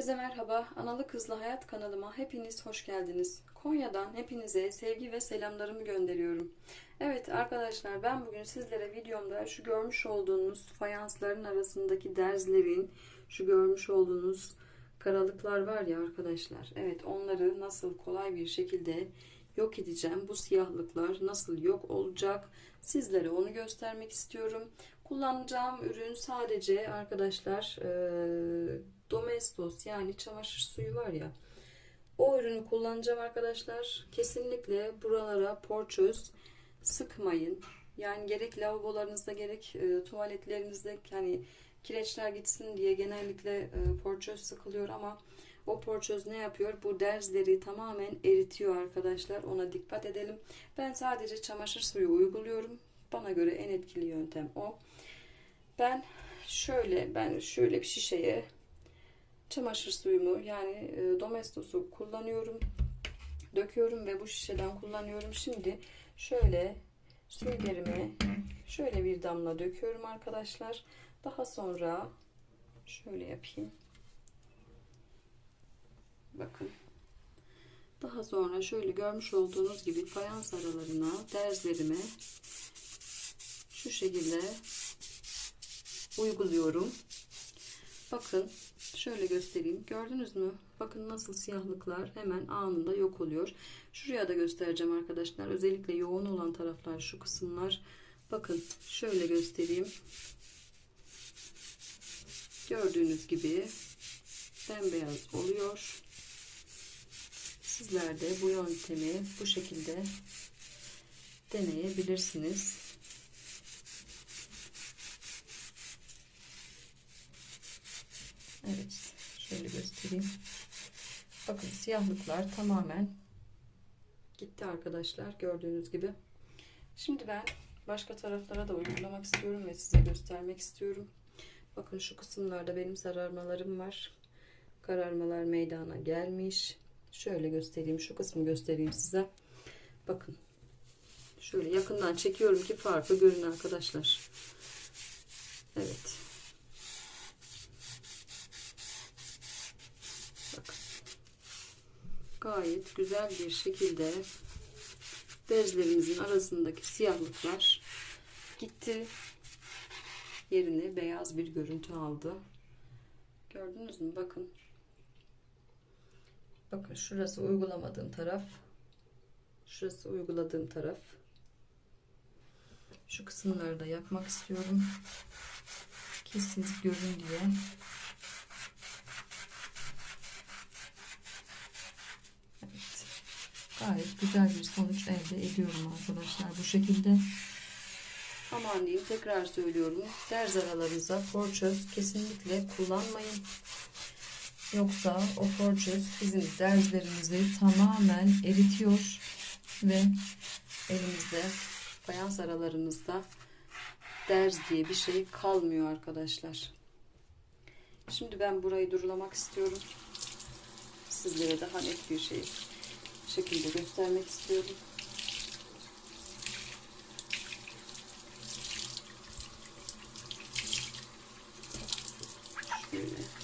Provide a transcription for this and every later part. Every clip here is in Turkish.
Herkese merhaba. Analı Kızlı Hayat kanalıma hepiniz hoş geldiniz. Konya'dan hepinize sevgi ve selamlarımı gönderiyorum. Evet arkadaşlar ben bugün sizlere videomda şu görmüş olduğunuz fayansların arasındaki derzlerin şu görmüş olduğunuz karalıklar var ya arkadaşlar. Evet onları nasıl kolay bir şekilde yok edeceğim. Bu siyahlıklar nasıl yok olacak sizlere onu göstermek istiyorum. Kullanacağım ürün sadece arkadaşlar eee Domestos yani çamaşır suyu var ya o ürünü kullanacağım arkadaşlar. Kesinlikle buralara porçöz sıkmayın. Yani gerek lavabolarınızda gerek e, tuvaletlerinizde hani kireçler gitsin diye genellikle e, porçöz sıkılıyor ama o porçöz ne yapıyor? Bu derzleri tamamen eritiyor arkadaşlar. Ona dikkat edelim. Ben sadece çamaşır suyu uyguluyorum. Bana göre en etkili yöntem o. Ben şöyle ben şöyle bir şişeye çamaşır suyumu yani e, Domestos'u kullanıyorum. Döküyorum ve bu şişeden kullanıyorum. Şimdi şöyle süngerime şöyle bir damla döküyorum arkadaşlar. Daha sonra şöyle yapayım. Bakın. Daha sonra şöyle görmüş olduğunuz gibi fayans aralarına, derzlerime şu şekilde uyguluyorum. Bakın şöyle göstereyim. Gördünüz mü? Bakın nasıl siyahlıklar hemen anında yok oluyor. Şuraya da göstereceğim arkadaşlar. Özellikle yoğun olan taraflar şu kısımlar. Bakın şöyle göstereyim. Gördüğünüz gibi bembeyaz oluyor. Sizler de bu yöntemi bu şekilde deneyebilirsiniz. Evet, şöyle göstereyim. Bakın siyahlıklar tamamen gitti arkadaşlar gördüğünüz gibi. Şimdi ben başka taraflara da uygulamak istiyorum ve size göstermek istiyorum. Bakın şu kısımlarda benim sararmalarım var. Kararmalar meydana gelmiş. Şöyle göstereyim, şu kısmı göstereyim size. Bakın. Şöyle yakından çekiyorum ki farklı görün arkadaşlar. Evet. Gayet güzel bir şekilde bezlerimizin arasındaki siyahlıklar gitti. Yerine beyaz bir görüntü aldı. Gördünüz mü? Bakın. Bakın şurası uygulamadığım taraf. Şurası uyguladığım taraf. Şu kısımları da yapmak istiyorum. Ki siz görün diye. Gayet güzel bir sonuç elde ediyorum arkadaşlar bu şekilde. Aman diyeyim tekrar söylüyorum. Derz aralarınıza forçöz kesinlikle kullanmayın. Yoksa o forçöz bizim derzlerimizi tamamen eritiyor ve elimizde fayans aralarımızda derz diye bir şey kalmıyor arkadaşlar. Şimdi ben burayı durulamak istiyorum. Sizlere daha net bir şey şekilde göstermek istiyorum. Şöyle.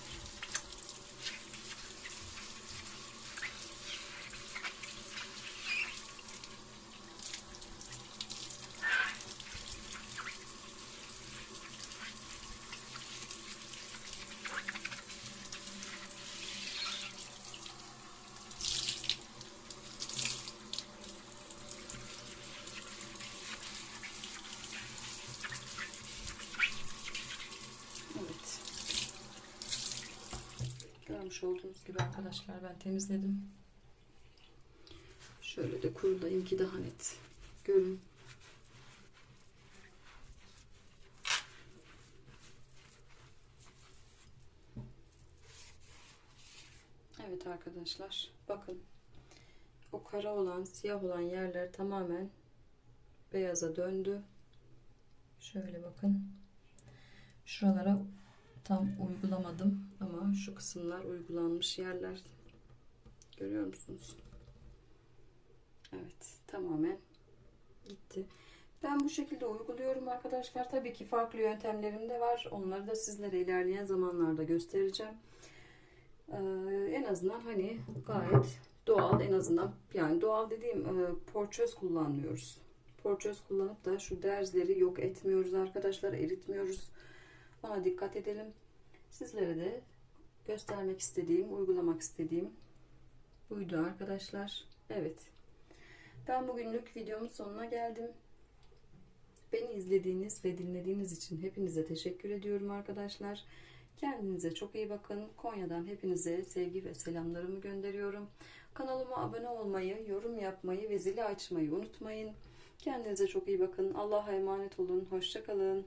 Görmüş olduğunuz gibi arkadaşlar ben temizledim. Şöyle de kurulayım ki daha net görün. Evet arkadaşlar bakın o kara olan siyah olan yerler tamamen beyaza döndü. Şöyle bakın. Şuralara tam uygulamadım ama şu kısımlar uygulanmış yerler görüyor musunuz? Evet tamamen gitti. Ben bu şekilde uyguluyorum arkadaşlar. Tabii ki farklı yöntemlerim de var. Onları da sizlere ilerleyen zamanlarda göstereceğim. Ee, en azından hani gayet doğal en azından yani doğal dediğim e, porçöz kullanmıyoruz. Porçöz kullanıp da şu derzleri yok etmiyoruz arkadaşlar eritmiyoruz. Ona dikkat edelim. Sizlere de göstermek istediğim, uygulamak istediğim buydu arkadaşlar. Evet. Ben bugünlük videomun sonuna geldim. Beni izlediğiniz ve dinlediğiniz için hepinize teşekkür ediyorum arkadaşlar. Kendinize çok iyi bakın. Konya'dan hepinize sevgi ve selamlarımı gönderiyorum. Kanalıma abone olmayı, yorum yapmayı ve zili açmayı unutmayın. Kendinize çok iyi bakın. Allah'a emanet olun. Hoşçakalın.